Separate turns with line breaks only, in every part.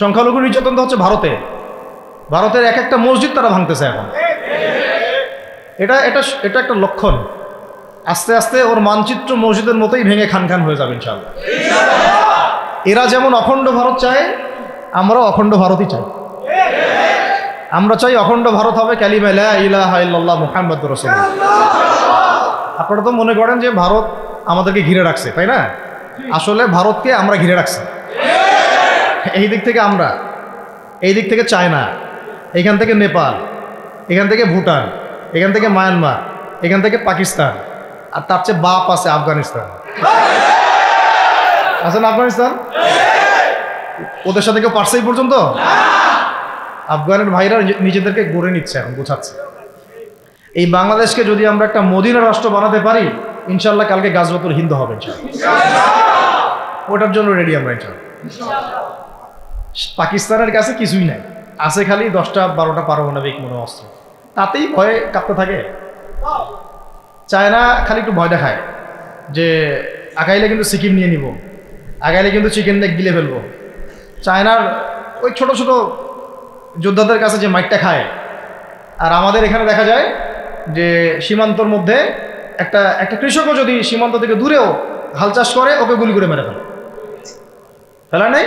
সংখ্যালঘু নির্যাতন তো হচ্ছে ভারতে। ভারতের এক একটা মসজিদ তারা ভাঙতেছে এখন। এটা এটা এটা একটা লক্ষণ। আস্তে আস্তে ওর মানচিত্র মসজিদের মতোই ভেঙে খান খান হয়ে যাবে ইনশাল্লাহ এরা যেমন অখণ্ড ভারত চায়, আমরাও অখণ্ড ভারতই চাই। আমরা চাই অখণ্ড ভারত হবে ক্যালিমা লা ইলাহা মুহাম্মদ রসুল আপনারা তো মনে করেন যে ভারত আমাদেরকে ঘিরে রাখছে, তাই না? আসলে ভারতকে আমরা ঘিরে রাখছি। এই দিক থেকে আমরা, এই দিক থেকে চায়না, এখান থেকে নেপাল, এখান থেকে ভুটান, এখান থেকে মায়ানমার, এখান থেকে পাকিস্তান, আর তার চেয়ে বাপ আছে আফগানিস্তান। আছে আফগানিস্তান? ওদের সাথে কেউ পারছে এই পর্যন্ত? আফগানের ভাইরা নিজেদেরকে গড়ে নিচ্ছে এখন, গোছাচ্ছে। এই বাংলাদেশকে যদি আমরা একটা মদিনা রাষ্ট্র বানাতে পারি ইনশাল্লাহ কালকে গাজবাতুল হিন্দু হবে ওটার জন্য রেডি আমরা ইনশাল্লাহ পাকিস্তানের কাছে কিছুই নাই। আছে খালি দশটা, বারোটা পারমাণবিক মনে অস্ত্র তাতেই ভয়ে কাঁপতে থাকে। চায়না খালি একটু ভয় দেখায় যে, আগাইলে কিন্তু সিকিম নিয়ে নিব। আগাইলে কিন্তু চিকেন নেক গিলে ফেলব। চায়নার ওই ছোট ছোট যোদ্ধাদের কাছে যে মাইকটা খায়। আর আমাদের এখানে দেখা যায় যে, সীমান্তর মধ্যে একটা একটা কৃষকও যদি সীমান্ত থেকে দূরেও হাল চাষ করে, ওকে গুলি করে মেরে ফেলে। ফেলা নেই?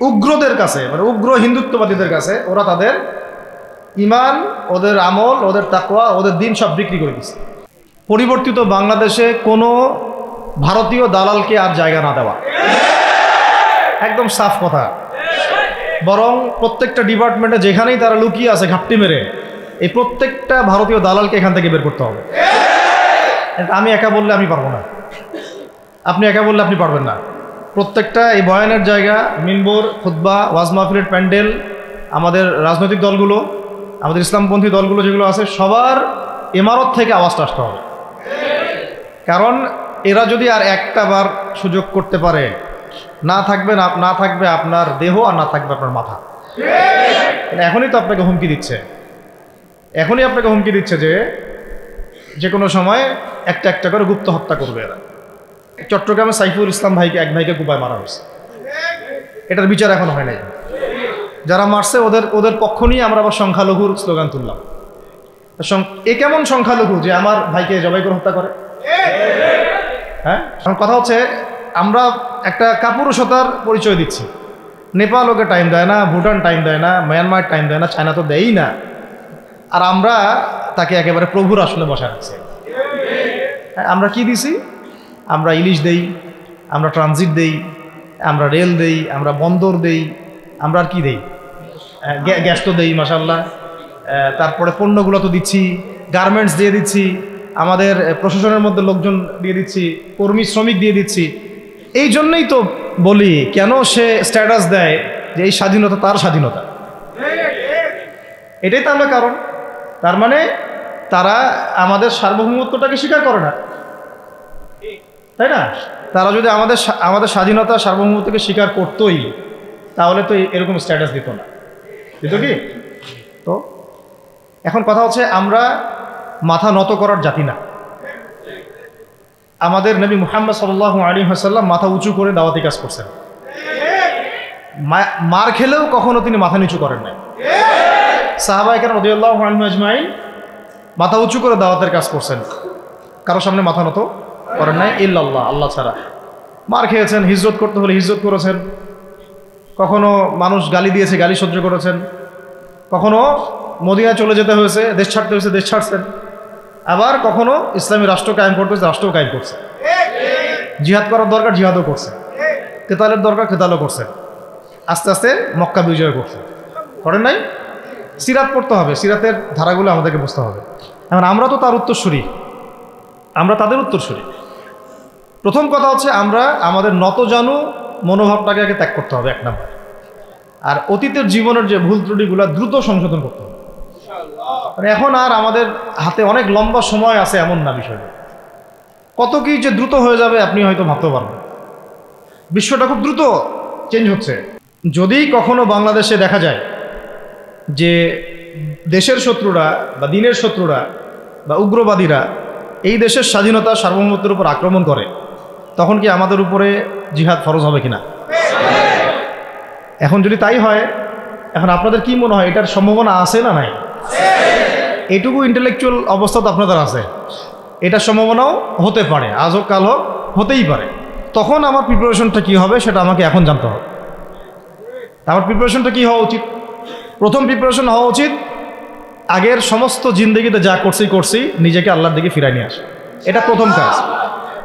উগ্রদের কাছে মানে উগ্র হিন্দুত্ববাদীদের কাছে, ওরা তাদের ইমান, ওদের আমল, ওদের তাকওয়া, ওদের দিন সব বিক্রি করে দিচ্ছে পরিবর্তিত বাংলাদেশে কোনো ভারতীয় দালালকে আর জায়গা না দেওয়া। একদম সাফ কথা। বরং প্রত্যেকটা ডিপার্টমেন্টে যেখানেই তারা লুকিয়ে আছে ঘাপটি মেরে, এই প্রত্যেকটা ভারতীয় দালালকে এখান থেকে বের করতে হবে। আমি একা বললে আমি পারব না। আপনি একা বললে আপনি পারবেন না। প্রত্যেকটা এই বয়ানের জায়গা, মিনবোর খুদ্া ওয়াজ মাহফিলের প্যান্ডেল, আমাদের রাজনৈতিক দলগুলো, আমাদের ইসলামপন্থী দলগুলো যেগুলো আছে, সবার ইমারত থেকে আওয়াজটা আসতে হবে। কারণ এরা যদি আর একটা বার সুযোগ করতে পারে, না থাকবে না না থাকবে আপনার দেহ আর না থাকবে আপনার মাথা। এখনই তো আপনাকে হুমকি দিচ্ছে। এখনই আপনাকে হুমকি দিচ্ছে যে যে কোনো সময় একটা একটা করে গুপ্ত হত্যা করবে এরা। চট্টগ্রামে সাইফুল ইসলাম ভাইকে এক ভাইকে কুপায় মারা হয়েছে। এটার বিচার এখন হয় নাই। যারা মারছে ওদের ওদের পক্ষ নিয়ে আমরা আবার সংখ্যালঘুর স্লোগান তুললাম। এ কেমন সংখ্যালঘু যে আমার ভাইকে জবাই করে হত্যা করে? হ্যাঁ? কথা হচ্ছে আমরা একটা কাপুরুষতার পরিচয় দিচ্ছি। নেপাল ওকে টাইম দেয় না ভুটান টাইম দেয় না মায়ানমার টাইম দেয় না চায়না তো দেয়ই না। আর আমরা তাকে একেবারে প্রভুর আসলে বসা হ্যাঁ, আমরা কি দিছি? আমরা ইলিশ দেই, আমরা ট্রানজিট দেই, আমরা রেল দেই, আমরা বন্দর দেই, আমরা আর কি দেই? গ্যাস তো দেই মাসাল্লাহ তারপরে পণ্যগুলো তো দিচ্ছি, গার্মেন্টস দিয়ে দিচ্ছি, আমাদের প্রশাসনের মধ্যে লোকজন দিয়ে দিচ্ছি, কর্মী, শ্রমিক দিয়ে দিচ্ছি। এই জন্যই তো বলি, কেন সে স্ট্যাটাস দেয় যে এই স্বাধীনতা তার স্বাধীনতা? এটাই তো আমরা কারণ। তার মানে তারা আমাদের সার্বভৌমত্বটাকে স্বীকার করে না। তাই না? তারা যদি আমাদের আমাদের স্বাধীনতা সার্বভৌমত্বকে স্বীকার করতোই, তাহলে তো এরকম স্ট্যাটাস দিত না। দিত কি? তো এখন কথা হচ্ছে আমরা মাথা নত করার জাতি না। আমাদের নবী মুহাম্মদ সাল্লাহ আলী হাসাল্লাম মাথা উঁচু করে দাওয়াতি কাজ করছেন। মার খেলেও কখনো তিনি মাথা নিচু করেন নাই। সাহাবা এখানে রদিউল্লাহ আজমাইন মাথা উঁচু করে দাওয়াতের কাজ করছেন। কারও সামনে মাথা নত করেন নাই ইল্লাল্লাহ, আল্লাহ ছাড়া। মার খেয়েছেন, হিজরত করতে হলে হিজরত করেছেন। কখনো মানুষ গালি দিয়েছে, গালি সহ্য করেছেন। কখনো মদিনায় চলে যেতে হয়েছে, দেশ ছাড়তে হয়েছে, দেশ ছাড়ছেন। আবার কখনো ইসলামী রাষ্ট্র কায়েম করতে হয়েছে, রাষ্ট্রও কায়েম করছে। জিহাদ করার দরকার, জিহাদও করছে। কেতালের দরকার কেতালও করছে। আস্তে আস্তে মক্কা বিজয় করছে। করেন নাই? সিরাত পড়তে হবে, সিরাতের ধারাগুলো আমাদেরকে বুঝতে হবে। এখন আমরা তো তার উত্তরসূরি। আমরা তাদের উত্তর উত্তরসূরি। প্রথম কথা হচ্ছে আমরা আমাদের নতজানু মনোভাবটাকে আগে ত্যাগ করতে হবে, এক নাম্বার। আর অতীতের জীবনের যে ভুল ত্রুটিগুলো দ্রুত সংশোধন করতে হবে। মানে এখন আর আমাদের হাতে অনেক লম্বা সময় আছে এমন না বিষয়টা। কত কি যে দ্রুত হয়ে যাবে আপনি হয়তো ভাবতে পারবেন বিশ্বটা খুব দ্রুত চেঞ্জ হচ্ছে। যদি কখনো বাংলাদেশে দেখা যায় যে দেশের শত্রুরা বা দিনের শত্রুরা বা উগ্রবাদীরা এই দেশের স্বাধীনতা সার্বভৌমত্বের উপর আক্রমণ করে, তখন কি আমাদের উপরে জিহাদ ফরজ হবে কিনা? এখন যদি তাই হয়, এখন আপনাদের কি মনে হয়, এটার সম্ভাবনা আছে না নাই? এটুকু ইন্টেলেকচুয়াল অবস্থা তো আপনাদের আছে। এটার সম্ভাবনাও হতে পারে, আজ হোক, কাল হোক, হতেই পারে। তখন আমার প্রিপারেশনটা কী হবে, সেটা আমাকে এখন জানতে হবে। আমার প্রিপারেশনটা কী হওয়া উচিত? প্রথম প্রিপারেশন হওয়া উচিত আগের সমস্ত জিন্দগিতে যা করছি করছি, নিজেকে আল্লাহর দিকে ফিরাই নিয়ে আসা। এটা প্রথম কাজ।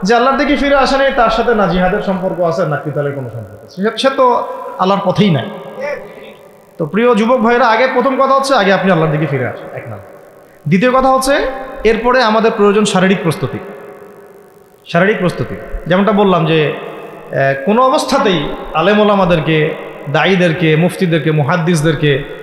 যে আল্লাহর দিকে ফিরে আসা নেই, তার সাথে না জিহাদের সম্পর্ক আছে না কিতালের কোনো সম্পর্ক আছে। সে- তো আল্লাহর পথেই নাই। তো প্রিয় যুবক ভাইয়েরা, আগে প্রথম কথা হচ্ছে, আগে আপনি আল্লাহর দিকে ফিরে আসেন। এক নাম্বার। দ্বিতীয় কথা হচ্ছে, এরপরে আমাদের প্রয়োজন শারীরিক প্রস্তুতি। শারীরিক প্রস্তুতি। যেমনটা বললাম যে কোনো অবস্থাতেই আলেমল আমাদেরকে দায়ীদেরকে মুফতিদেরকে, মুহাদ্দিসদেরকে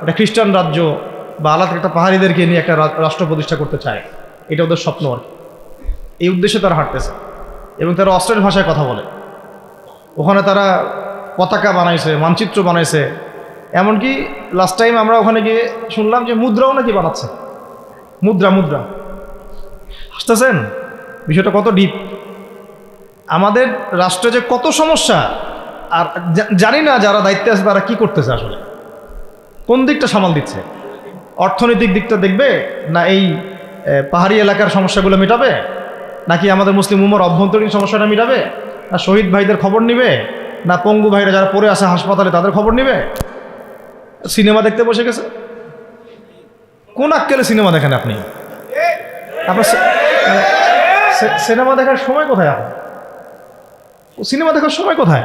একটা খ্রিস্টান রাজ্য বা আলাদা একটা পাহাড়িদেরকে নিয়ে একটা রাষ্ট্র প্রতিষ্ঠা করতে চায়, এটা ওদের স্বপ্ন আর। এই উদ্দেশ্যে তারা হাঁটতেছে এবং তারা অস্ট্রেল ভাষায় কথা বলে। ওখানে তারা পতাকা বানাইছে, মানচিত্র বানাইছে। এমনকি লাস্ট টাইম আমরা ওখানে গিয়ে শুনলাম যে মুদ্রাও নাকি বানাচ্ছে। মুদ্রা মুদ্রা। হাসতেছেন? বিষয়টা কত ডিপ আমাদের রাষ্ট্রে যে কত সমস্যা, আর জানি না যারা দায়িত্বে আছে তারা কি করতেছে আসলে। কোন দিকটা সামাল দিচ্ছে? অর্থনৈতিক দিকটা দেখবে না এই পাহাড়ি এলাকার সমস্যাগুলো মেটাবে? নাকি আমাদের মুসলিম উমর অভ্যন্তরীণ সমস্যাটা মেটাবে? না শহীদ ভাইদের খবর নিবে? না পঙ্গু ভাইরা যারা পড়ে আসে হাসপাতালে তাদের খবর নিবে? সিনেমা দেখতে বসে গেছে? কোন আক্কেলে সিনেমা দেখেন আপনি? আপনার সিনেমা দেখার সময় কোথায় আপনার সিনেমা দেখার সময় কোথায়?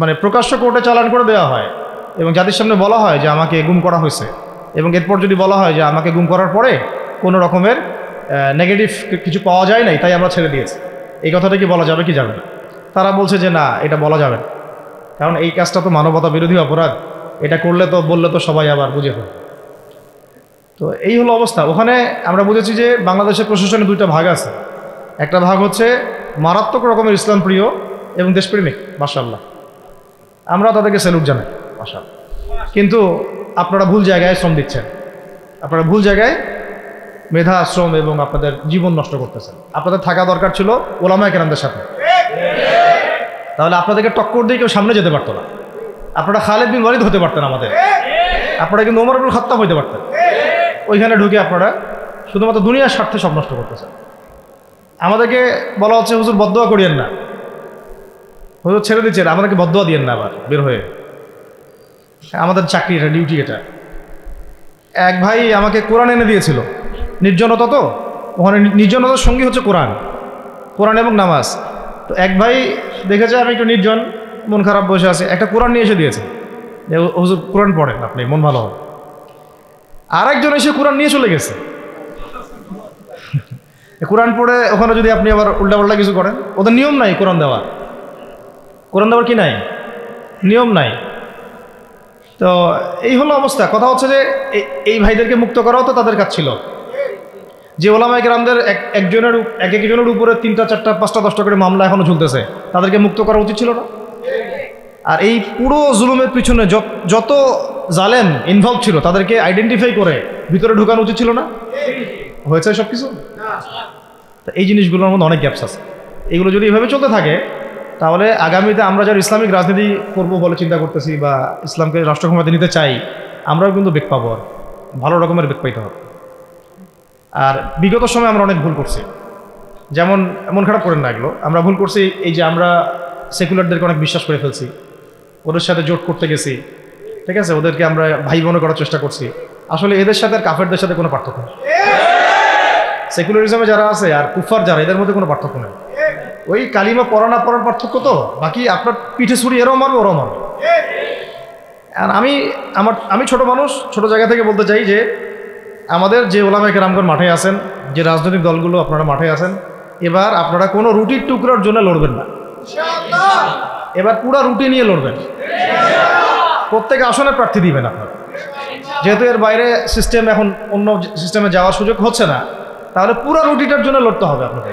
মানে প্রকাশ্য কোর্টে চালান করে দেওয়া হয় এবং জাতির সামনে বলা হয় যে আমাকে গুম করা হয়েছে। এবং এরপর যদি বলা হয় যে আমাকে গুম করার পরে কোনো রকমের নেগেটিভ কিছু পাওয়া যায় নাই, তাই আমরা ছেড়ে দিয়েছি। এই কথাটা কি বলা যাবে কি যাবে না তারা বলছে যে না, এটা বলা যাবে না। কারণ এই কাজটা তো মানবতা বিরোধী অপরাধ। এটা করলে তো, বললে তো সবাই আবার বুঝে ফেলবে। তো এই হলো অবস্থা। ওখানে আমরা বুঝেছি যে বাংলাদেশের প্রশাসনে দুইটা ভাগ আছে। একটা ভাগ হচ্ছে মারাত্মক রকমের ইসলাম প্রিয় এবং দেশপ্রেমিক মাসাল্লাহ আমরা তাদেরকে স্যালুট জানাই মাসাল কিন্তু আপনারা ভুল জায়গায় শ্রম দিচ্ছেন। আপনারা ভুল জায়গায় মেধা, শ্রম এবং আপনাদের জীবন নষ্ট করতেছেন। আপনাদের থাকা দরকার ছিল ওলামায় কেরামদের সাথে। তাহলে আপনাদেরকে টক্কর দিয়ে কেউ সামনে যেতে পারতো না। আপনারা খালেদ বিন ওয়ালিদ হতে পারতেন আমাদের। আপনারা কিন্তু ওমর আবুল খাত্তাব হইতে পারতেন। ওইখানে ঢুকে আপনারা শুধুমাত্র দুনিয়ার স্বার্থে সব নষ্ট করতেছেন। আমাদেরকে বলা হচ্ছে, হুজুর বদোয়া করিয়েন না। হুজুর ছেড়ে দিচ্ছেন আমাদেরকে বদোয়া দিয়েন না আবার, বের হয়ে। আমাদের চাকরি এটা ডিউটি এটা। এক ভাই আমাকে কোরআন এনে দিয়েছিল, নির্জনতা তো, ওখানে নির্জনতার সঙ্গী হচ্ছে কোরআন কোরআন এবং নামাজ। তো এক ভাই দেখেছে আমি একটু নির্জন, মন খারাপ বসে আছে, একটা কোরআন নিয়ে এসে দিয়েছে। যে হুজুর কোরআন পড়েন আপনি, মন ভালো হবে। আর একজন এসে কোরআন নিয়ে চলে গেছে। কোরআন পড়ে ওখানে যদি আপনি আবার উল্টাপাল্টা কিছু করেন, ওদের নিয়ম নাই কোরআন দেওয়া কোরআন দেওয়ার কি নাই? নিয়ম নাই। তো এই হলো অবস্থা। কথা হচ্ছে যে এই- ভাইদেরকে মুক্ত করাও তো তাদের কাজ ছিল। যে ওলামায় গ্রামদের এক, একজনের এক একজনের উপরে তিনটা, চারটা, পাঁচটা, দশটা করে মামলা এখনও ঝুলতেছে। তাদেরকে মুক্ত করা উচিত ছিল না? আর এই পুরো জুলুমের পিছনে যত- জালেম ইনভলভ ছিল, তাদেরকে আইডেন্টিফাই করে ভিতরে ঢুকানো উচিত ছিল না? হয়েছে সব কিছু এই জিনিসগুলোর মধ্যে অনেক গ্যাপস আছে। এগুলো যদি এভাবে চলতে থাকে তাহলে আগামীতে আমরা যারা ইসলামিক রাজনীতি করব বলে চিন্তা করতেছি বা ইসলামকে রাষ্ট্র ক্ষমতা নিতে চাই, আমরাও কিন্তু বেগ পাবো আর ভালো রকমের বেগ পাইতে হবে। আর বিগত সময় আমরা অনেক ভুল করছি। যেমন, মন খারাপ করেন না এগুলো। আমরা ভুল করছি এই যে আমরা সেকুলারদেরকে অনেক বিশ্বাস করে ফেলছি। ওদের সাথে জোট করতে গেছি। ঠিক আছে? ওদেরকে আমরা ভাই বোন করার চেষ্টা করছি। আসলে এদের সাথে আর কাফেরদের সাথে কোনো পার্থক্য নেই। সেকুলারিজমে যারা আছে আর কুফার যারা, এদের মধ্যে কোনো পার্থক্য নেই। ওই কালিমা পড়া না পড়ার পার্থক্য তো? বাকি আপনার পিঠে ছুরি এরাও মারবে ওরাও মারবে। আর আমি, আমার, আমি ছোট মানুষ, ছোট জায়গা থেকে বলতে চাই যে, আমাদের যে ওলামায় রামগণ মাঠে আছেন, যে রাজনৈতিক দলগুলো আপনারা মাঠে আছেন, এবার আপনারা কোনো রুটির টুকরোর জন্য লড়বেন না। এবার পুরা রুটি নিয়ে লড়বেন। প্রত্যেক আসনে প্রার্থী দিবেন আপনারা। যেহেতু এর বাইরে সিস্টেম এখন অন্য সিস্টেমে যাওয়ার সুযোগ হচ্ছে না, তাহলে পুরো রুটিটার জন্য লড়তে হবে আপনাদের।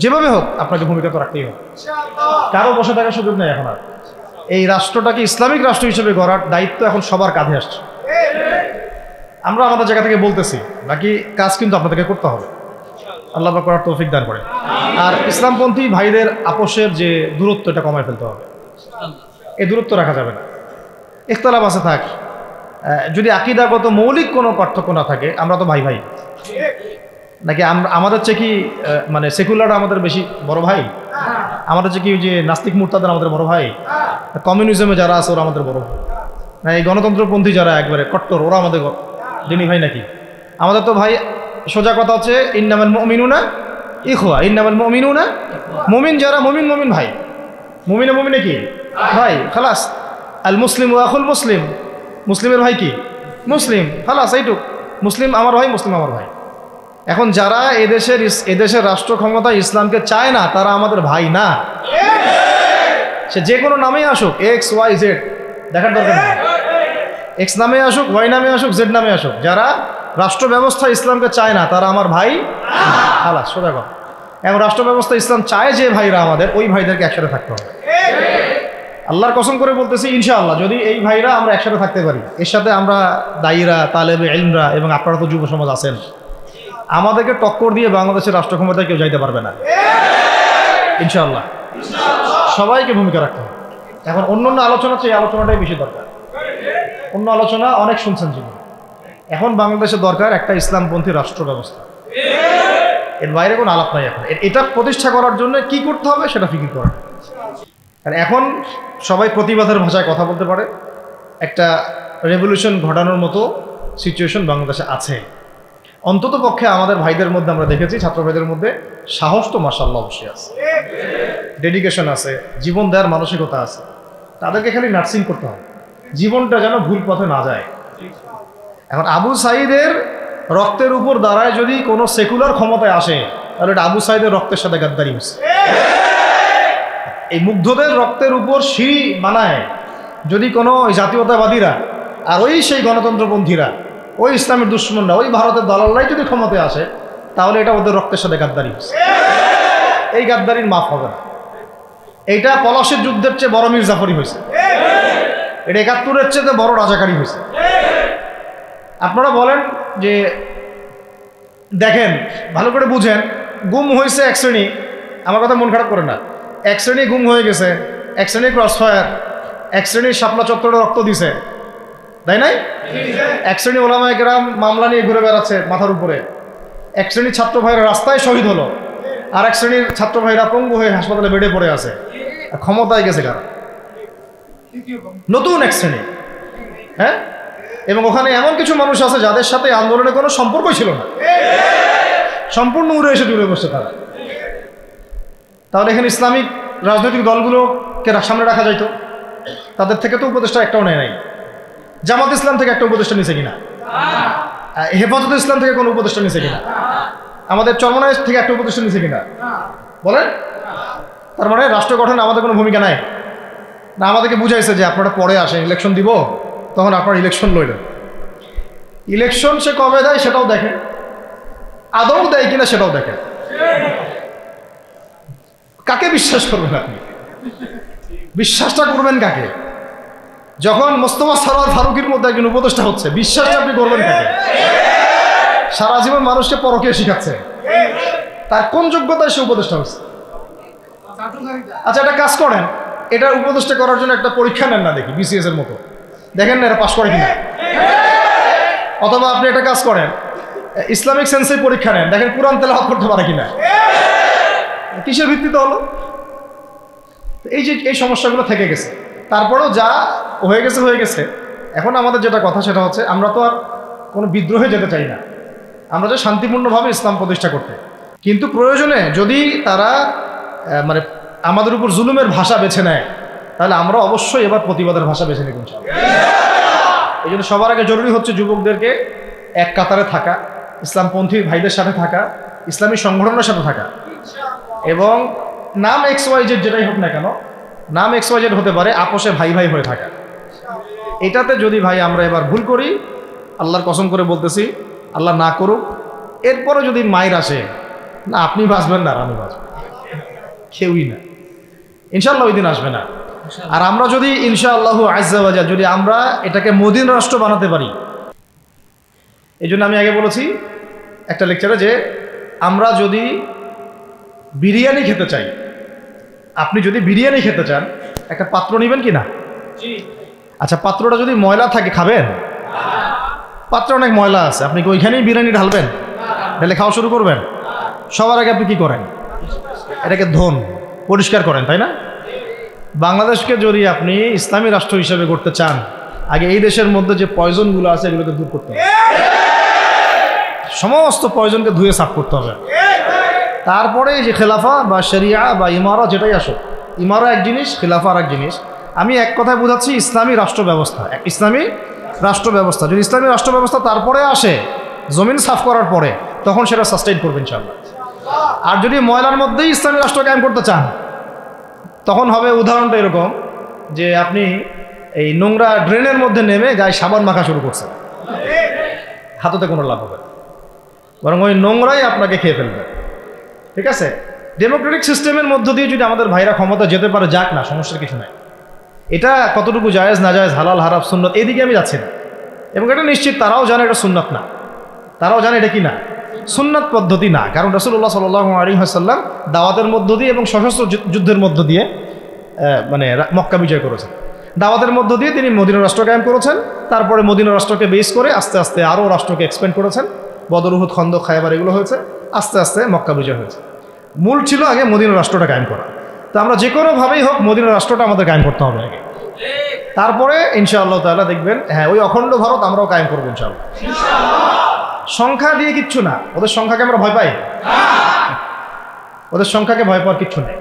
যেভাবে হোক আপনাকে ভূমিকা তো রাখতেই হবে। কারও বসে থাকার সুযোগ নেই এখন আর। এই রাষ্ট্রটাকে ইসলামিক রাষ্ট্র হিসেবে গড়ার দায়িত্ব এখন সবার কাঁধে আসছে। আমরা আমাদের জায়গা থেকে বলতেছি, বাকি কাজ কিন্তু আপনাদেরকে করতে হবে। আল্লাহ করার তৌফিক দান করে। আর ইসলামপন্থী ভাইদের আপোষের যে দূরত্ব, এটা কমায় ফেলতে হবে। এই দূরত্ব রাখা যাবে না। ইখতলাফ আছে থাক। যদি আকিদাগত মৌলিক কোনো পার্থক্য না থাকে, আমরা তো ভাই ভাই। নাকি আমাদের চেয়ে কি মানে সেকুলার আমাদের বেশি বড় ভাই? আমাদের চেয়ে কি যে নাস্তিক মুরতাদের আমাদের বড় ভাই? কমিউনিজমে যারা আছে ওরা আমাদের বড়। না, এই গণতন্ত্রপন্থী যারা একবারে কট্টর, ওরা আমাদের গ- দিনী ভাই নাকি? আমাদের তো ভাই, সোজা কথা হচ্ছে, ইন্নামাল মমিনুনা ইখোয়া ইন্নামাল মমিনুনা মমিন, যারা মমিন মমিন ভাই। মমিনে মমিনে কি? ভাই, খালাস। আল মুসলিম ওয়াকুল মুসলিম। মুসলিমের ভাই কি? মুসলিম। খালাস, এইটুক। মুসলিম আমার ভাই, মুসলিম আমার ভাই। এখন যারা এদেশের এদেশের রাষ্ট্র ক্ষমতা ইসলামকে চায় না, তারা আমাদের ভাই না। সে যে কোনো নামেই আসুক এক্স ওয়াই জেড দেখার দরকার নেই। এক্স নামে আসুক ওয়াই নামে আসুক জেড নামে আসুক। যারা রাষ্ট্র ব্যবস্থা ইসলামকে চায় না, তারা আমার ভাই খালাস, সোজা কথা। এবং রাষ্ট্র ব্যবস্থা ইসলাম চায় যে ভাইরা আমাদের, ওই ভাইদেরকে একসাথে থাকতে হবে। আল্লাহর কসম করে বলতেছি, ইনশাআল্লাহ, যদি এই ভাইরা আমরা একসাথে থাকতে পারি, এর সাথে আমরা দায়ীরা, তালেবে এলমরা এবং আপনারা তো যুব সমাজ আছেন আমাদেরকে টক্কর দিয়ে বাংলাদেশের রাষ্ট্র ক্ষমতায় কেউ যাইতে পারবে না। ইনশাল্লাহ সবাইকে ভূমিকা রাখতে হবে। এখন অন্য অন্য আলোচনা চেয়ে আলোচনাটাই বেশি দরকার। অন্য আলোচনা অনেক শুনছেন যিনি। এখন বাংলাদেশের দরকার একটা ইসলামপন্থী রাষ্ট্র ব্যবস্থা এর বাইরে কোনো আলাপ নাই এখন। এটা প্রতিষ্ঠা করার জন্য কি করতে হবে সেটা ফিকির করা। আর এখন সবাই প্রতিবাদের ভাষায় কথা বলতে পারে। একটা রেভলিউশন ঘটানোর মতো সিচুয়েশন বাংলাদেশে আছে। অন্তত পক্ষে আমাদের ভাইদের মধ্যে আমরা দেখেছি, ছাত্র ভাইদের মধ্যে সাহস তো মাসাল্লাহ অবশ্যই আছে। ডেডিকেশন আছে, জীবন দেওয়ার মানসিকতা আছে। তাদেরকে খালি নার্সিং করতে হবে। জীবনটা যেন ভুল পথে না যায়। এখন আবু সাইদের রক্তের উপর দাঁড়ায় যদি কোনো সেকুলার ক্ষমতায় আসে, তাহলে এটা আবু সাইদের রক্তের সাথে গাদ্দারি হচ্ছে। এই মুগ্ধদের রক্তের উপর সিঁড়ি বানায় যদি কোনো জাতীয়তাবাদীরা, আর ওই সেই গণতন্ত্রপন্থীরা ওই ইসলামের দুশ্মনরা, ওই ভারতের দালাল্লাই যদি ক্ষমতায় আসে, তাহলে এটা ওদের রক্তের সাথে গাদ্দারি এই গাদ্দারির মাফ হবে না। এইটা পলাশের যুদ্ধের চেয়ে বড় মীর জাফরি হয়েছে। এটা একাত্তরের চেয়ে বড় রাজাকারী হয়েছে। আপনারা বলেন যে, দেখেন, ভালো করে বুঝেন, গুম হয়েছে এক শ্রেণি। আমার কথা মন খারাপ করে না। এক শ্রেণি গুম হয়ে গেছে, এক শ্রেণি ক্রস ফায়ার এক শ্রেণির শাপলা চত্বরে রক্ত দিছে। তাই নাই? এক শ্রেণি ওলামায় গ্রাম মামলা নিয়ে ঘুরে বেড়াচ্ছে মাথার উপরে। এক শ্রেণির ছাত্র ভাইরা রাস্তায় শহীদ হলো, আর এক শ্রেণির ছাত্র ভাইরা পঙ্গু হয়ে হাসপাতালে বেডে পড়ে আছে। ক্ষমতায় গেছে কারা? নতুন এক শ্রেণি হ্যাঁ? এবং ওখানে এমন কিছু মানুষ আছে যাদের সাথে আন্দোলনের কোনো সম্পর্কই ছিল না। সম্পূর্ণ উড়ে এসে জুড়ে বসছে তারা। তাহলে এখানে ইসলামিক রাজনৈতিক দলগুলোকে সামনে রাখা যাইতো। তাদের থেকে তো উপদেষ্টা একটাও নেয় নাই। জামাত ইসলাম থেকে একটা উপদেষ্টা নিছে কিনা? হেফাজত ইসলাম থেকে কোনো উপদেষ্টা নিছে কিনা? আমাদের চরমনায় থেকে একটা উপদেষ্টা নিছে কিনা? বলেন। তার মানে রাষ্ট্র গঠনে আমাদের কোনো ভূমিকা নাই। না, আমাদেরকে বুঝাইছে যে আপনারা পরে আসেন ইলেকশন দিব, তখন আপনার ইলেকশন লইলেন। ইলেকশন সে কবে দেয় সেটাও দেখেন। আদৌ দেয় কিনা সেটাও দেখেন। কাকে বিশ্বাস করবেন আপনি? বিশ্বাসটা করবেন কাকে? যখন মোস্তফা সরার ফারুকের মধ্যে একজন উপদেষ্টা হচ্ছে বিশ্বাসটা আপনি করবেন কাকে সারা জীবন মানুষকে পরকে শিখাচ্ছে। তার কোন যোগ্যতায় সে উপদেষ্টা হচ্ছে আচ্ছা একটা কাজ করেন। এটা উপদেষ্টা করার জন্য একটা পরীক্ষা নেন না দেখি, বিসিএস এর মতো। দেখেন না এটা পাশ করে কিনা। অথবা আপনি একটা কাজ করেন, ইসলামিক সেন্সে পরীক্ষা নেন, দেখেন কোরআন তেলাওয়াত করতে পারে কিনা। কিসের ভিত্তিতে হলো? এই যে এই সমস্যাগুলো থেকে গেছে। তারপরেও যা হয়ে গেছে হয়ে গেছে। এখন আমাদের যেটা কথা সেটা হচ্ছে, আমরা তো আর কোনো বিদ্রোহে যেতে চাই না। আমরা যে শান্তিপূর্ণভাবে ইসলাম প্রতিষ্ঠা করতে। কিন্তু প্রয়োজনে যদি তারা মানে আমাদের উপর জুলুমের ভাষা বেছে নেয়, তাহলে আমরা অবশ্যই এবার প্রতিবাদের ভাষা বেছে নেব। এই জন্য সবার আগে জরুরি হচ্ছে যুবকদেরকে এক কাতারে থাকা, ইসলামপন্থী ভাইদের সাথে থাকা, ইসলামী সংগঠনের সাথে থাকা। এবং নাম এক্স ওয়াই জেড যেটাই হোক না কেন, নাম এক্স ওয়াই জেড হতে পারে, আপোষে ভাই ভাই হয়ে থাকা। এটাতে যদি ভাই আমরা এবার ভুল করি, আল্লাহর কসম করে বলতেছি, আল্লাহ না করুক এরপরে যদি মায়ের আসে, না, আপনি বাঁচবেন না আর আমি বাঁচব। কেউই না। ইনশাল্লাহ ওই দিন আসবে না। আর আমরা যদি ইনশাআল্লাহ আজ্জাবাজা যদি আমরা এটাকে মদিন রাষ্ট্র বানাতে পারি। এই জন্য আমি আগে বলেছি, একটা লেকচারে যে আমরা যদি বিরিয়ানি খেতে চাই, আপনি যদি বিরিয়ানি খেতে চান, একটা পাত্র নেবেন কি না? আচ্ছা পাত্রটা যদি ময়লা থাকে, খাবেন? পাত্র অনেক ময়লা আছে। আপনি কি ওইখানেই বিরিয়ানি ঢালবেন? ঢেলে খাওয়া শুরু করবেন? সবার আগে আপনি কি করেন? এটাকে ধন, পরিষ্কার করেন, তাই না? বাংলাদেশকে যদি আপনি ইসলামী রাষ্ট্র হিসেবে করতে চান, আগে এই দেশের মধ্যে যে পয়জনগুলো আছে, এগুলোকে দূর করতে হবে। সমস্ত পয়জনকে ধুয়ে সাফ করতে হবে। তারপরে যে খেলাফা বা শরিয়া বা ইমারা যেটাই আসো ইমারা এক জিনিস, খেলাফা আর এক জিনিস। আমি এক কথায় বোঝাচ্ছি, ইসলামী রাষ্ট্র ব্যবস্থা। ইসলামী রাষ্ট্র ব্যবস্থা। যদি ইসলামী রাষ্ট্র ব্যবস্থা তারপরে আসে, জমিন সাফ করার পরে, তখন সেটা সাস্টেইন করবে ইনশাল্লাহ আর যদি ময়লার মধ্যেই ইসলামী রাষ্ট্র কায়েম করতে চান, তখন হবে উদাহরণটা এরকম যে আপনি এই নোংরা ড্রেনের মধ্যে নেমে গায়ে সাবান মাখা শুরু করছেন। হাততে কোনো লাভ হবে বরং ওই নোংরাই আপনাকে খেয়ে ফেলবে। ঠিক আছে? ডেমোক্রেটিক সিস্টেমের মধ্য দিয়ে যদি আমাদের ভাইরা ক্ষমতা যেতে পারে, যাক না, সমস্যার কিছু নাই। এটা কতটুকু জায়েজ, না জায়েজ, হালাল হারাপ সুন্নত, এদিকে আমি যাচ্ছি না। এবং এটা নিশ্চিত, তারাও জানে এটা সুন্নত না। তারাও জানে এটা কি না। সুন্নাত পদ্ধতি না। কারণ রসুল্লাহ সাল আলী হাসাল্লাম দাওয়াতের মধ্য দিয়ে এবং সশস্ত্র যুদ্ধের মধ্য দিয়ে মানে মক্কা বিজয় করেছেন। দাওয়াতের মধ্য দিয়ে তিনি মদিনা রাষ্ট্র কায়েম করেছেন। তারপরে মদিনা রাষ্ট্রকে বেস করে আস্তে আস্তে আরও রাষ্ট্রকে এক্সপেন্ড করেছেন। বদরুহুদ খন্দ খায়বার এগুলো হয়েছে। আস্তে আস্তে মক্কা বিজয় হয়েছে। মূল ছিল আগে মদিনা রাষ্ট্রটা কায়েম করা। তো আমরা যে কোনোভাবেই হোক মদিনা রাষ্ট্রটা আমাদের কায়েম করতে হবে আগে। তারপরে ইনশাআল্লাহ তাআলা দেখবেন হ্যাঁ ওই অখণ্ড ভারত আমরাও কায়েম করব ইনশাআল্লাহ। সংখ্যা দিয়ে কিচ্ছু না, ওদের সংখ্যাকে আমরা ভয় পাই? ওদের সংখ্যাকে ভয় পাওয়ার কিচ্ছু নেই।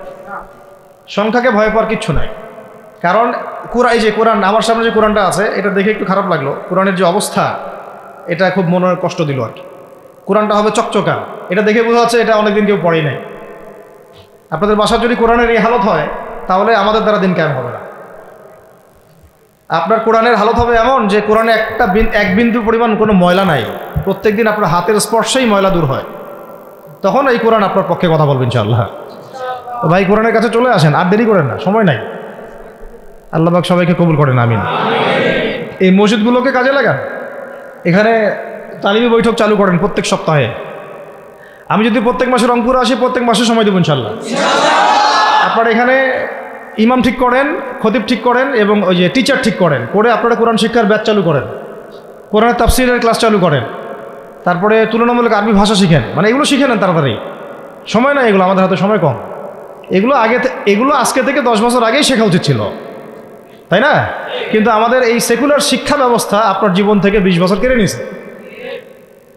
সংখ্যাকে ভয় পাওয়ার কিচ্ছু নাই। কারণ কোরআন যে কোরআন, আমার সামনে যে কোরআনটা আছে, এটা দেখে একটু খারাপ লাগল। কোরআনের যে অবস্থা, এটা খুব মনের কষ্ট দিল আর কি। কোরআনটা হবে চকচকা। এটা দেখে বোঝা যাচ্ছে এটা অনেকদিন কেউ পড়ে নাই। আপনাদের বাসার যদি কোরআনের এই হালত হয়, তাহলে আমাদের দ্বারা দিন কেমন হবে না। আপনার কোরআনের হালত হবে এমন যে কোরআনে একটা এক বিন্দু পরিমাণ কোনো ময়লা নাই। প্রত্যেক দিন আপনার হাতের স্পর্শেই ময়লা দূর হয়। তখন এই কোরআন আপনার পক্ষে কথা বলবেন ইনশাআল্লাহ। তো ভাই, কোরআনের কাছে চলে আসেন, আর দেরি করেন না, সময় নাই। আল্লাহবাক সবাইকে কবুল করেন, আমিন। এই মসজিদগুলোকে কাজে লাগান। এখানে তালিমি বৈঠক চালু করেন প্রত্যেক সপ্তাহে। আমি যদি প্রত্যেক মাসে রংপুরে আসি, প্রত্যেক মাসে সময় দেবো ইনশাল্লাহ। আপনারা এখানে ইমাম ঠিক করেন, খতিব ঠিক করেন এবং ওই যে টিচার ঠিক করেন। করে আপনারা কোরআন শিক্ষার ব্যাচ চালু করেন। কোরআনের তাফসিরের ক্লাস চালু করেন। তারপরে তুলনামূলক আরবি ভাষা শিখেন। মানে এগুলো শিখে নেন তাড়াতাড়ি। সময় না এগুলো, আমাদের হাতে সময় কম। এগুলো আগে এগুলো আজকে থেকে দশ বছর আগেই শেখা উচিত ছিল। তাই না? কিন্তু আমাদের এই সেকুলার শিক্ষা ব্যবস্থা আপনার জীবন থেকে বিশ বছর কেড়ে নিয়েছে।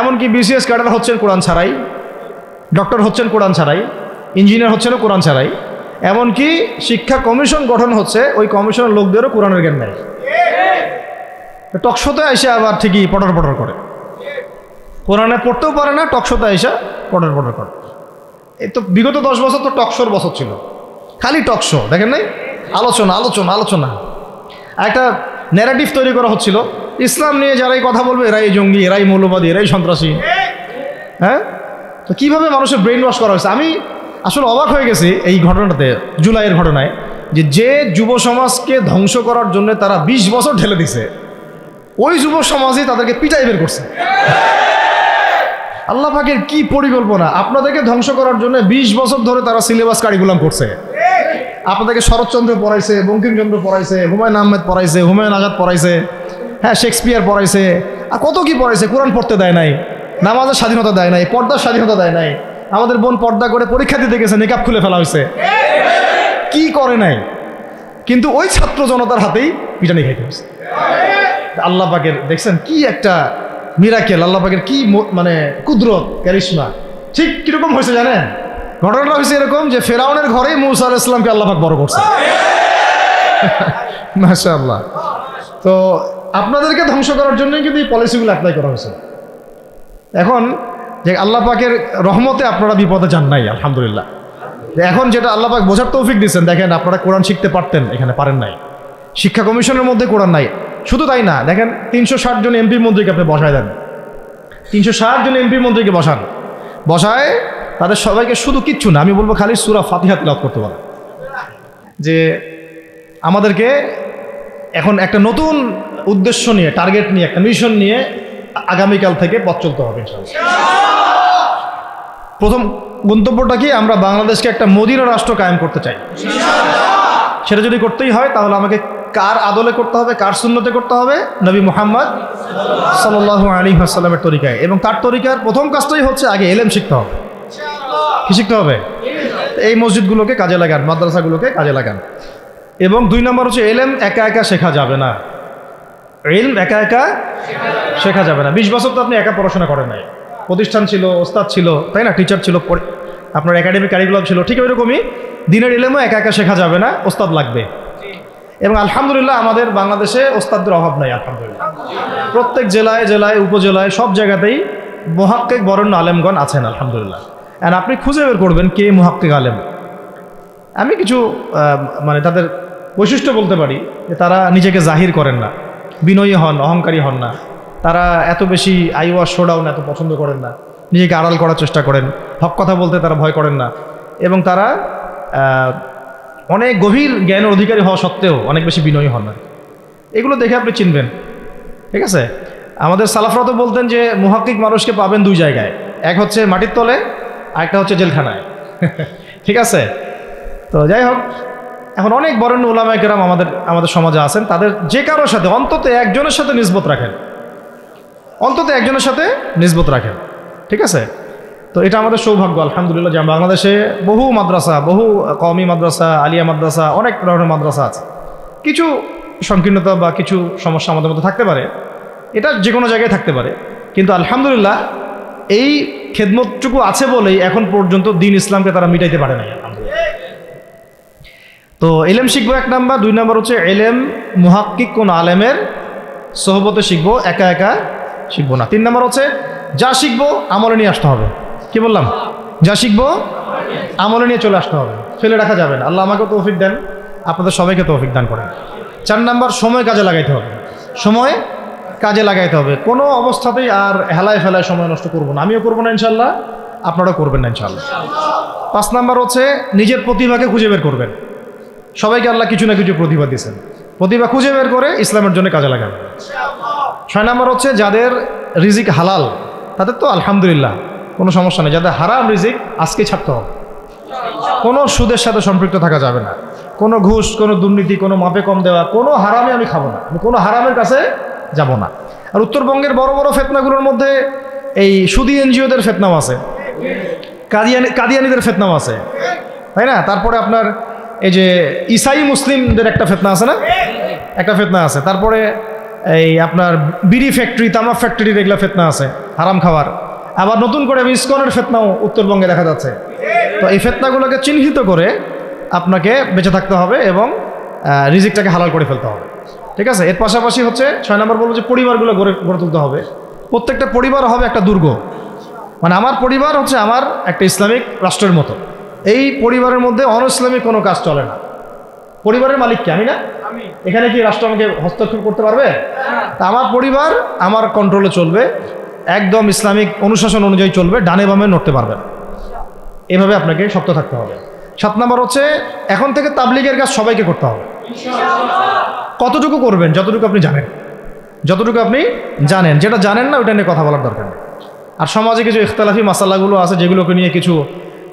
এমনকি বিসিএস ক্যাডার হচ্ছেন কোরআন ছাড়াই, ডক্টর হচ্ছেন কোরআন ছাড়াই, ইঞ্জিনিয়ার হচ্ছেনও কোরআন ছাড়াই, এমনকি শিক্ষা কমিশন গঠন হচ্ছে ওই কমিশনের লোকদেরও কোরআনের জ্ঞান নেই। টকশোতে এসে আবার ঠিকই পটর পটর করে। কোরআনে পড়তেও পারে না, টকশোতে এসে পটর পটর করে। এই তো বিগত দশ বছর তো টকশোর বছর ছিল। খালি টকশো, দেখেন নাই? আলোচনা আলোচনা আলোচনা। একটা ন্যারেটিভ তৈরি করা হচ্ছিল। ইসলাম নিয়ে যারাই কথা বলবে, এরাই জঙ্গি, এরাই মৌলবাদী, এরাই সন্ত্রাসী। হ্যাঁ? তো কীভাবে মানুষের ব্রেন ওয়াশ করা হয়েছে? আমি আসলে অবাক হয়ে গেছি এই ঘটনাতে জুলাইয়ের ঘটনায়, যে যে যুব সমাজকে ধ্বংস করার জন্য তারা ২০ বছর ঢেলে দিছে, ওই যুব সমাজই তাদেরকে পিটাই বের করছে। আল্লাহ কি পরিকল্পনা? আপনাদেরকে ধ্বংস করার জন্য ২০ বছর ধরে তারা সিলেবাস কারিকুলাম করছে। আপনাদেরকে শরৎচন্দ্র পড়াইছে, বঙ্কিমচন্দ্র পড়াইছে, হুমায়ুন আহমেদ পড়াইছে, হুমায়ুন আজাদ পড়াইছে। হ্যাঁ শেক্সপিয়ার পড়াইছে। আর কত কি পড়াইছে? কোরআন পড়তে দেয় নাই। নামাজের স্বাধীনতা দেয় নাই, পর্দার স্বাধীনতা দেয় নাই। আমাদের বোন পর্দা করে পরীক্ষা দিতে গেছে নিকাপ খুলে ফেলা হয়েছে। কি করে নাই? কিন্তু ওই ছাত্র জনতার হাতেই পিটানি খাইতে হয়েছে। আল্লাহ পাকের, দেখছেন কি একটা মিরাকেল আল্লাহ পাকের কি মানে কুদরত ক্যারিশমা ঠিক কীরকম হয়েছে জানেন? ঘটনাটা হয়েছে এরকম যে ফেরাউনের ঘরেই মৌসা আলাহ ইসলামকে আল্লাহ পাক বড় করছে। মাসা আল্লাহ তো আপনাদেরকে ধ্বংস করার জন্যই কিন্তু এই পলিসিগুলো অ্যাপ্লাই করা হয়েছে। এখন যে আল্লাহ পাকের রহমতে আপনারা বিপদে যান নাই, আলহামদুলিল্লাহ। এখন যেটা আল্লাহ পাক বোঝার তৌফিক দিচ্ছেন দেখেন আপনারা কোরআন শিখতে পারতেন, এখানে পারেন নাই। শিক্ষা কমিশনের মধ্যে কোরআন নাই। শুধু তাই না, দেখেন তিনশো ষাট জন এমপি মন্ত্রীকে আপনি বসায় দেন। তিনশো ষাট জন এমপি মন্ত্রীকে বসান। বসায় তাদের সবাইকে শুধু কিচ্ছু না, আমি বলব খালি সুরা ফাতিহা তিলাওয়াত করতে পারে যে আমাদেরকে এখন একটা নতুন উদ্দেশ্য নিয়ে টার্গেট নিয়ে একটা মিশন নিয়ে আগামীকাল থেকে পথ চলতে হবে প্রথম গন্তব্যটা কি? আমরা বাংলাদেশকে একটা মদিনা রাষ্ট্র কায়েম করতে চাই। সেটা যদি করতেই হয় তাহলে আমাকে কার আদলে করতে হবে কার শূন্যতে করতে হবে? নবী মোহাম্মদ সাল্লাহ আলী আসসালামের তরিকায়। এবং তার তরিকার প্রথম কাজটাই হচ্ছে আগে এলেম শিখতে হবে। কি শিখতে হবে? এই মসজিদগুলোকে কাজে লাগান মাদ্রাসাগুলোকে কাজে লাগান। এবং দুই নম্বর হচ্ছে এলেম একা একা শেখা যাবে না। এলম একা একা শেখা যাবে না। বিশ বছর তো আপনি একা পড়াশোনা করেন নাই। প্রতিষ্ঠান ছিল, ওস্তাদ ছিল, তাই না? টিচার ছিল আপনার একাডেমিক কারিকুলাম ছিল। ঠিক ওইরকমই দিনের এলেমও একা একা শেখা যাবে না, ওস্তাদ লাগবে। এবং আলহামদুলিল্লাহ আমাদের বাংলাদেশে ওস্তাদদের অভাব নাই, আলহামদুলিল্লাহ। প্রত্যেক জেলায় জেলায়, উপজেলায়, সব জায়গাতেই মহাক্কেক বরণ্য আলেমগণ আছেন, আলহামদুলিল্লাহ। অ্যান্ড আপনি খুঁজে বের করবেন কে মহাক্কেক আলেম। আমি কিছু মানে তাদের বৈশিষ্ট্য বলতে পারি যে তারা নিজেকে জাহির করেন না। বিনয়ী হন, অহংকারী হন না। তারা এত বেশি আইওয়া শোডাউন এত পছন্দ করেন না। নিজেকে আড়াল করার চেষ্টা করেন। হক কথা বলতে তারা ভয় করেন না। এবং তারা অনেক গভীর জ্ঞানের অধিকারী হওয়া সত্ত্বেও অনেক বেশি বিনয়ী হন না। এগুলো দেখে আপনি চিনবেন। ঠিক আছে? আমাদের সালাফরা তো বলতেন যে মুহাক্কিক মানুষকে পাবেন দুই জায়গায়। এক হচ্ছে মাটির তলে, আরেকটা হচ্ছে জেলখানায়। ঠিক আছে? তো যাই হোক এখন অনেক বরেণ্য ওলামায় কেরাম আমাদের আমাদের সমাজে আছেন। তাদের যে কারোর সাথে, অন্তত একজনের সাথে নিসবত রাখেন। অন্তত একজনের সাথে নিসবত রাখেন। ঠিক আছে? তো এটা আমাদের সৌভাগ্য, আলহামদুলিল্লাহ যে বাংলাদেশে বহু মাদ্রাসা, বহু কওমি মাদ্রাসা, আলিয়া মাদ্রাসা, অনেক ধরনের মাদ্রাসা আছে। কিছু সংকীর্ণতা বা কিছু সমস্যা আমাদের মধ্যে থাকতে পারে। এটা যে কোনো জায়গায় থাকতে পারে। কিন্তু আলহামদুলিল্লাহ এই খেদমতটুকু আছে বলেই এখন পর্যন্ত দিন ইসলামকে তারা মিটাইতে পারে আলহামদুলিল্লাহ তো এলেম শিখব এক নাম্বার, দুই নাম্বার হচ্ছে এলেম মুহাক্কিক কোন আলেমের সহবতে শিখব, একা একা শিখব না। তিন নাম্বার হচ্ছে যা শিখব আমলে নিয়ে আসতে হবে। কি বললাম? যা শিখব আমলে নিয়ে চলে আসতে হবে। ফেলে রাখা যাবে না। আল্লাহ আমাকে তৌফিক দেন, আপনাদের সবাইকে তৌফিক দান করেন। চার নাম্বার, সময় কাজে লাগাইতে হবে। সময় কাজে লাগাইতে হবে। কোনো অবস্থাতেই আর হেলায় ফেলায় সময় নষ্ট করব না। আমিও করব না ইনশাল্লাহ আপনারাও করবেন না ইনশাল্লাহ পাঁচ নাম্বার হচ্ছে নিজের প্রতিভাকে খুঁজে বের করবেন। সবাইকে আল্লাহ কিছু না কিছু প্রতিভা দিয়েছেন। প্রতিভা খুঁজে বের করে ইসলামের জন্য কাজে লাগাবেন ছয় নম্বর হচ্ছে যাদের রিজিক হালাল, তাদের তো আলহামদুলিল্লাহ, কোনো সমস্যা নেই। যাদের হারাম রিজিক, আজকে ছাড়তে হবে। কোনো সুদের সাথে সম্পৃক্ত থাকা যাবে না। কোনো ঘুষ, কোনো দুর্নীতি, কোনো মাপে কম দেওয়া, কোনো হারামে আমি খাব না। আমি কোনো হারামের কাছে যাব না। আর উত্তরবঙ্গের বড় বড় ফেতনাগুলোর মধ্যে এই সুদী এনজিওদের ফেতনাও আছে। কাদিয়ানি কাদিয়ানিদের ফেতনাও আছে। তাই না? তারপরে আপনার এই যে ইসাই মুসলিমদের একটা ফেতনা আছে না? একটা ফেতনা আছে। তারপরে এই আপনার বিড়ি ফ্যাক্টরি তামাক ফ্যাক্টরির এগুলা ফেতনা আছে, হারাম খাওয়ার। আবার নতুন করে ইস্কনের ফেতনাও উত্তরবঙ্গে দেখা যাচ্ছে। তো এই ফেতনাগুলোকে চিহ্নিত করে আপনাকে বেঁচে থাকতে হবে এবং রিজিকটাকে হালাল করে ফেলতে হবে। ঠিক আছে? এর পাশাপাশি হচ্ছে, ছয় নম্বর বলব যে পরিবারগুলো গড়ে গড়ে তুলতে হবে। প্রত্যেকটা পরিবার হবে একটা দুর্গ। মানে আমার পরিবার হচ্ছে আমার একটা ইসলামিক রাষ্ট্রের মতো। এই পরিবারের মধ্যে অন ইসলামিক কোনো কাজ চলে না। পরিবারের মালিক কি? আমি না? এখানে কি রাষ্ট্র আমাকে হস্তক্ষেপ করতে পারবে? তা আমার পরিবার আমার কন্ট্রোলে চলবে একদম ইসলামিক অনুশাসন অনুযায়ী চলবে ডানে বামে নড়তে পারবে না। এভাবে আপনাকে শক্ত থাকতে হবে। সাত নম্বর হচ্ছে এখন থেকে তাবলিগের কাজ সবাইকে করতে হবে। কতটুকু করবেন যতটুকু আপনি জানেন। যতটুকু আপনি জানেন। যেটা জানেন না ওটা নিয়ে কথা বলার দরকার নেই। আর সমাজে কিছু ইখতলাফি মাসালাগুলো আছে যেগুলোকে নিয়ে কিছু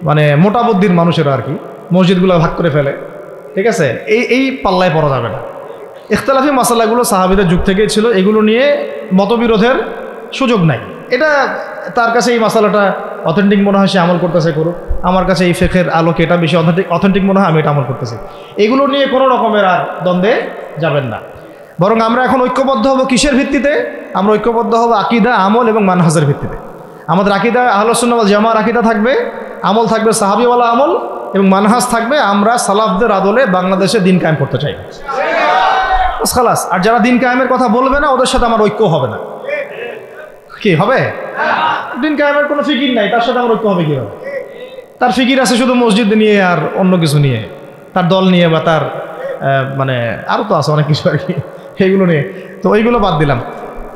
মানে মোটা বুদ্ধির মানুষেরা আর কি, মসজিদগুলো ভাগ করে ফেলে, ঠিক আছে? এই এই পাল্লায় পড়া যাবে না। ইখতলাফি মাসালাগুলো সাহাবিদের যুগ থেকেই ছিল, এগুলো নিয়ে মতবিরোধের সুযোগ নাই। এটা তার কাছে এই মশালাটা অথেন্টিক মনে হয় সে আমল করতেছে করুক। আমার কাছে এই ফেকের আলোকে এটা বেশি অথেন্টিক অথেন্টিক মনে হয় আমি এটা আমল করতেছি। এগুলো নিয়ে কোনো রকমের আর দ্বন্দ্বে যাবেন না। বরং আমরা এখন ঐক্যবদ্ধ হব কিসের ভিত্তিতে? আমরা ঐক্যবদ্ধ হব আকিদা, আমল এবং মানহাজের ভিত্তিতে। আমাদের আকিদা আহলসুন্নাল জামার আকিদা থাকবে, আমল থাকবে সাহাবিওয়ালা আমল এবং মানহাস থাকবে আমরা সালাফদের আদলে বাংলাদেশে দিন কায়েম করতে চাই। খালাস, আর যারা দিন কায়েমের কথা বলবে না, ওদের সাথে আমার ঐক্য হবে না। কি, হবে? দিন কায়েমের কোনো ফিকির নাই, তার সাথে আমার ঐক্য হবে কি হবে তার ফিকির আছে শুধু মসজিদ নিয়ে আর অন্য কিছু নিয়ে, তার দল নিয়ে বা তার মানে আরও তো আছে অনেক কিছু আর কি এইগুলো নিয়ে। তো ওইগুলো বাদ দিলাম।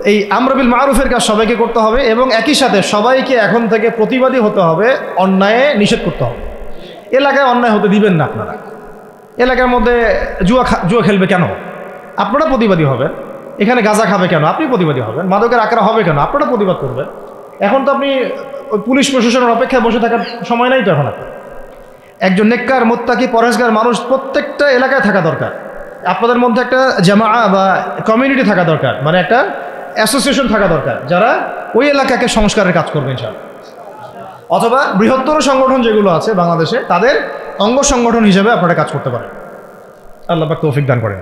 এই আমরবিল মারুফের কাজ সবাইকে করতে হবে এবং একই সাথে সবাইকে এখন থেকে প্রতিবাদী হতে হবে, অন্যায়ে নিষেধ করতে হবে। এলাকায় অন্যায় হতে দিবেন না আপনারা। এলাকার মধ্যে জুয়া জুয়া খেলবে কেন? আপনারা প্রতিবাদী হবেন। এখানে গাঁজা খাবে কেন? আপনি প্রতিবাদী হবেন। মাদকের আকার হবে কেন? আপনারা প্রতিবাদ করবেন। এখন তো আপনি পুলিশ প্রশাসনের অপেক্ষায় বসে থাকার সময় নাই তো এখন আপনার। একজন নেককার, মোত্তাকি পরেশগার মানুষ প্রত্যেকটা এলাকায় থাকা দরকার। আপনাদের মধ্যে একটা জামা বা কমিউনিটি থাকা দরকার। মানে একটা অ্যাসোসিয়েশন থাকা দরকার, যারা ওই এলাকাকে সংস্কারের কাজ করবে অথবা বৃহত্তর সংগঠন যেগুলো আছে বাংলাদেশে, তাদের অঙ্গ সংগঠন হিসেবে আপনারা কাজ করতে পারেন। আল্লাহ তৌফিক দান করেন।